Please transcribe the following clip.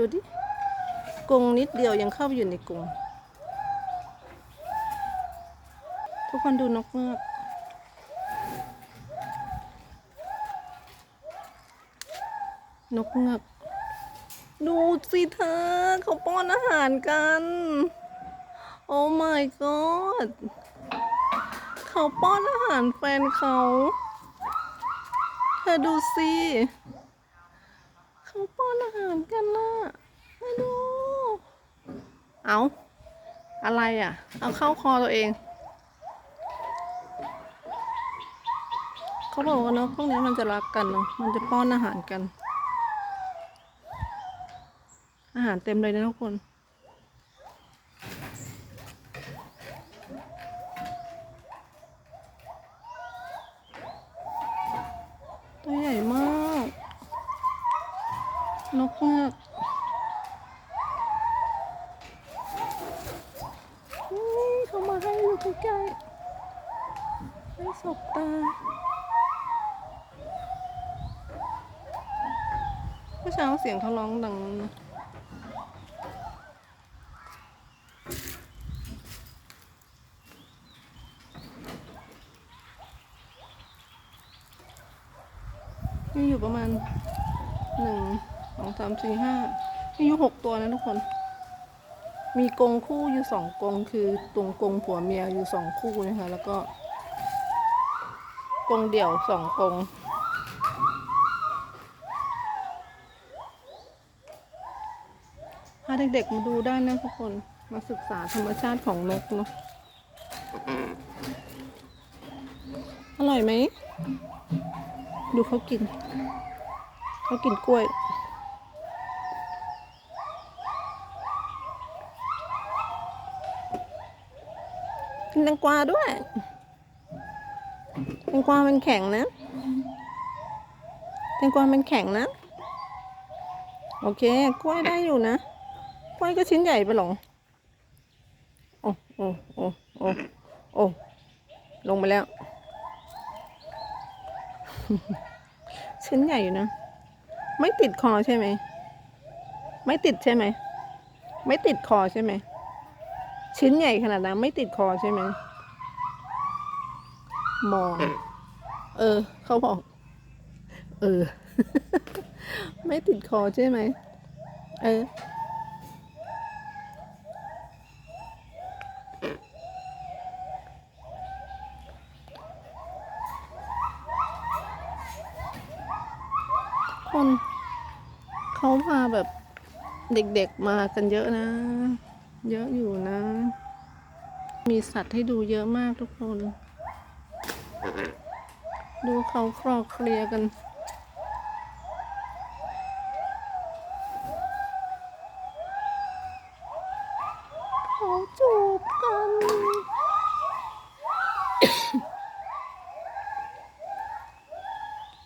ดูดิกรงนิดเดียวยังเข้าไปอยู่ในกรงทุกคนดูนกเงือกนกเงือกดูสิเธอเขาป้อนอาหารกัน โอ้ my god เขาป้อนอาหารแฟนเขา เธอดูสิ อนอาหารกันละมาดู เอาอะไรอะ เอาเข้าคอตัวเอง เขาบอกว่านกพวกนี้มันจะรักกันเนาะมันจะป้อนอาหารกัน อาหารเต็มเลยนะทุกคน ตัวใหญ่มาก นกเงือกเขามาให้อยู่ใกล้ๆให้สบตาเมื่อเช้าเสียงเขาร้องดังนะอยู่ประมาณหนึ่ง สองสามสี่ห้ามีอยู่หกตัวนะทุกคน มีกงคู่อยู่สองกงคือตรงกงผัวเมียอยู่สองคู่นะคะ แล้วก็ กงเดี่ยวสองกงพาเด็กๆมาดูได้นะทุกคนมาศึกษาธรรมชาติของนกเนาะอร่อยไหม ดูเขากิน เขากินกล้วย กินแตงกวาด้วยแตงกวามันแข็งนะแตงกวามันแข็งนะ โอเค กล้วยได้อยู่นะ กล้วยก็ชิ้นใหญ่ไปหรอโอ้โอ้โอ้โอ้โอ้ลงไปแล้ว ชิ้นใหญ่อยู่นะ ไม่ติดคอใช่ไหม ไม่ติดใช่ไหม ไม่ติดคอใช่ไหม ชิ้นใหญ่ขนาดนั้นไม่ติดคอใช่ไหมมอง เออ เขาบอก เออ ไม่ติดคอใช่ไหม เออ คนเขาพาแบบเด็กๆมากันเยอะนะ เยอะอยู่นะ มีสัตว์ให้ดูเยอะมากทุกคน ดูเขาคลอเคลียกัน